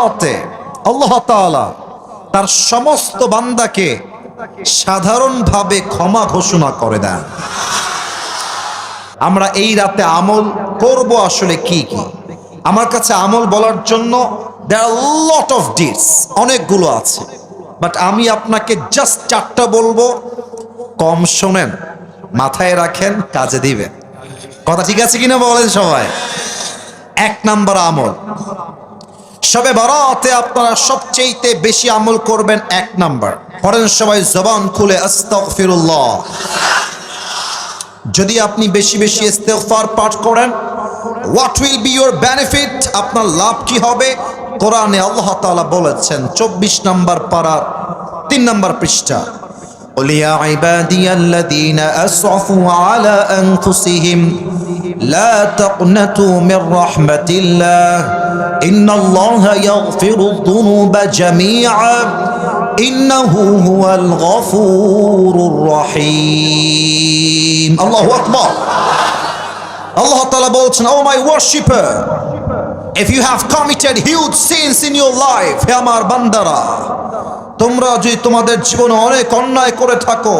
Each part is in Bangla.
বরাতে আল্লাহ তাআলা তার সমস্ত বান্দাকে সাধারণভাবে ক্ষমা ঘোষণা করে দেন। আমরা এই রাতে আমল করব আসলে কি কি? আমার কাছে আমল বলার জন্য দেয়ার লট অফ ডিটস অনেকগুলো আছে। বাট আমি আপনাকে জাস্ট চারটা বলব। কম শোনেন, মাথায় রাখেন, কাজে দিবেন। কথা ঠিক আছে কিনা বলেন সবাই? এক নাম্বার আমল সবে বরাতে আপনারা সবচেয়েতে বেশি আমল করবেন এক নাম্বার পড়েন সবাই জবান খুলে আস্তাগফিরুল্লাহ যদি আপনি বেশি বেশি ইস্তেগফার পাঠ করেন what will be your benefit আপনার লাভ কি হবে কোরআনে আল্লাহ তাআলা বলেছেন চব্বিশ নম্বর পারার তিন নম্বর পৃষ্ঠা قل يا عبادي الذين أسرفوا على أنفسهم لا تقنطوا من رحمة الله إن الله يغفر الذنوب جميعا إنه هو الغفور الرحيم الله أكبر Allah Ta'ala বলছেন Oh my worshipper If you have committed huge sins in your life হে আমার বান্দারা তোমরা যদি তোমাদের জীবনে অনেক অন্যায় করে থাকো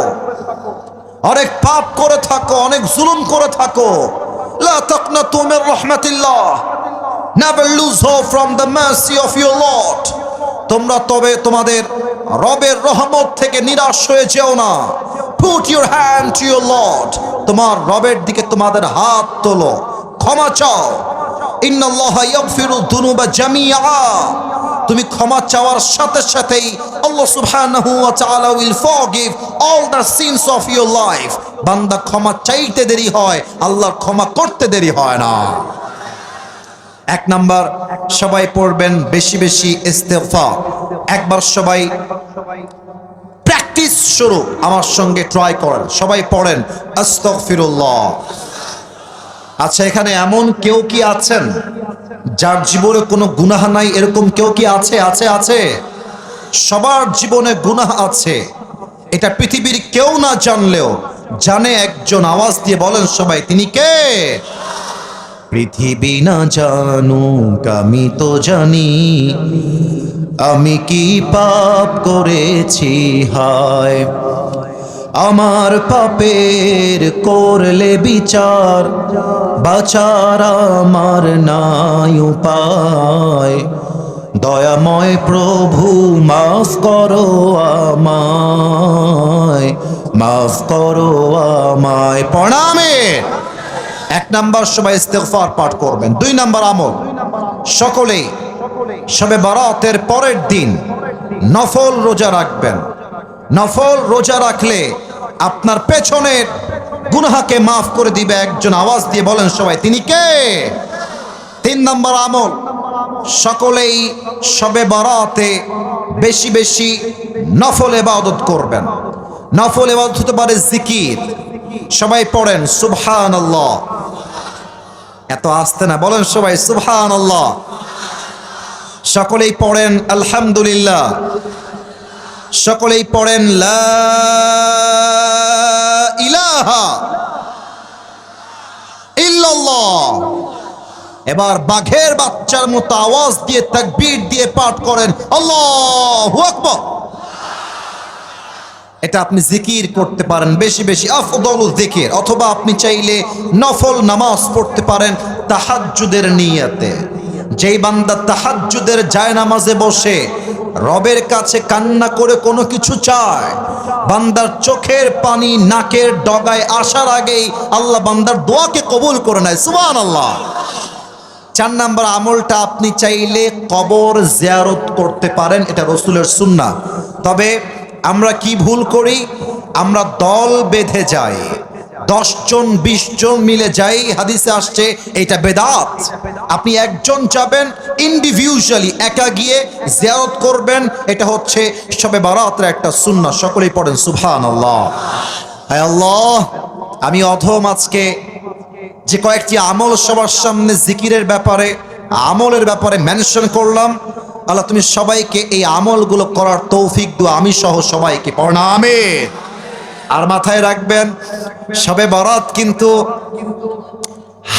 অনেক পাপ করে থাকো অনেক জুলুম করে থাকো from the of your তোমরা তবে তোমাদের রবের রহমত থেকে নিরাশ হয়ে যেও না। Your hand to your Lord তোমার রবের দিকে তোমাদের হাত তোলো। ক্ষমা চাও। তুমি ক্ষমা চাওয়ার সাথে সাথেই আল্লাহ সুবহানাহু উইল সিনস অফ লাইফ। বান্দা ক্ষমা চাইতে দেরি হয়, আল্লাহর ক্ষমা করতে দেরি হয় না। এক নাম্বার, সবাই পড়বেন বেশি বেশি ইস্তেগফার। একবার সবাই প্র্যাকটিস শুরু, আমার সঙ্গে ট্রাই করেন, সবাই পড়েন, আস্তাগফিরুল্লাহ। আচ্ছা এখানে এমন কেউ কি আছেন যার জীবনে কোনো গুনাহ নাই? এরকম কেউ কি আছে? আছে আছে? সবার জীবনে গুনাহ আছে। এটা পৃথিবীর কেউ না জানলেও জানে একজন আওয়াজ দিয়ে বলেন সবাই, তিনি কে? পৃথিবী না জানুক, আমি তো জানি। আমি কি পাপ করেছি? হায়। আমার পাপের করলে বিচার, বাচার আমার নাই উপায়। দয়াময় প্রভু, মাফ করো আমায়, মাফ করো আমায়। প্রণামে। এক নাম্বার সবাই ইস্তেগফার পাঠ করবেন। দুই নাম্বার আমল। সকলেই সবে বারাতের পরের দিন নফল রোজা রাখবেন। নফল রোজা রাখলে আপনার পেছনের গুনহাকে মাফ করে দিবে একজন। আওয়াজ দিয়ে বলেন সবাই, তিনি কে? তিন নম্বর আমল। সকলেই সবে বারাতে বেশি বেশি নফল এবাদত করবেন। নফল এবাদত হতে পারে জিকির। সবাই পড়েন সুবহান আল্লাহ এত আসতে না, বলেন সবাই সুবহান আল্লাহ সকলেই পড়েন, আলহামদুলিল্লাহ। সকলেই পড়েন, লা ইলাহা ইল্লাল্লাহ। এবার বাঘের বাচ্চার মতো আওয়াজ দিয়ে তাকবীর দিয়ে পাঠ করেন। আল্লাহু আকবার। এটা আপনি জিকির করতে পারেন, বেশি বেশি আফদল জিকির, অথবা আপনি চাইলে নফল নামাজ পড়তে পারেন তাহাজ্জুদের নিয়াতে। যেই বান্দা তাহাজ্জুদের যায় নামাজে বসে, রবের কাছে কান্না করে কোনো কিছু চায়, বান্দার চোখের পানি নাকের ডগায় আসার আগেই আল্লাহ বান্দার দোয়াকে কবুল করে নেয়। সুবহান আল্লাহ চার নাম্বার আমলটা আপনি চাইলে কবর জিয়ারত করতে পারেন, এটা রসুলের সুন্না তবে আমরা কি ভুল করি? আমরা দল বেঁধে যাই, দশ জন, বিশ জন মিলে যাই, হাদিসে আসছে এটা বেদাত। আপনি একজন যাবেন ইন্ডিভিজুয়ালি একা গিয়ে জিয়ারত করবেন, এটা হচ্ছে সবে বারাতের একটা সুন্না সকলেই পড়েন সুভান আল্লাহ আল্লাহ, আমি অধম আজকে যে কয়েকটি আমল সবার সামনে জিকিরের ব্যাপারে, আমলের ব্যাপারে মেনশন করলাম। আল্লাহ, তুমি সবাইকে এই আমলগুলো করার তৌফিক দু আমি সহ সবাইকে। প্রণামে আর মাথায় রাখবেন, সবে বরাত কিন্তু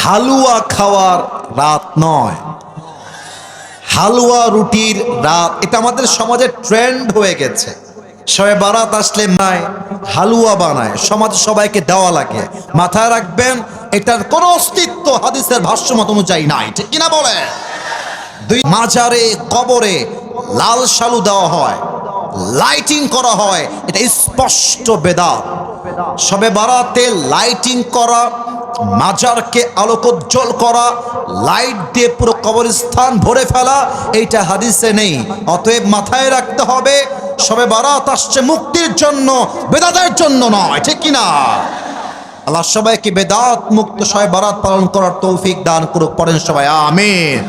হালুয়া খাওয়ার রাত নয়। হালুয়া রুটির রাত, এটা আমাদের সমাজে ট্রেন্ড হয়ে গেছে। সবাই বারাত আসলে মায়, হালুয়া বানায়, সমাজ সবাইকে দেওয়া লাগে। মাথায় রাখবেন, এটার কোনো অস্তিত্ব হাদিসের ভাষ্য মত অনুযায়ী নাই, ঠিক কিনা বলে দুই মাজারে, কবরে লাল শালু দেওয়া হয়, লাইটিং করা হয়, এটা স্পষ্ট বেদাত। সবে বারাতে লাইটিং করা, মাজারকে আলোকোজ্জ্বল করা, লাইট দিয়ে পুরো কবরস্থান ভরে ফেলা, এইটা হাদিসে নেই। অতএব মাথায় রাখতে হবে সবে বারাত আসছে মুক্তির জন্য, বেদাতের জন্য নয়, ঠিক কিনা আল্লাহ সবাইকে বেদাত মুক্ত সবাই বারাত পালন করার তৌফিক দান করুক, পড়েন সবাই, আমিন।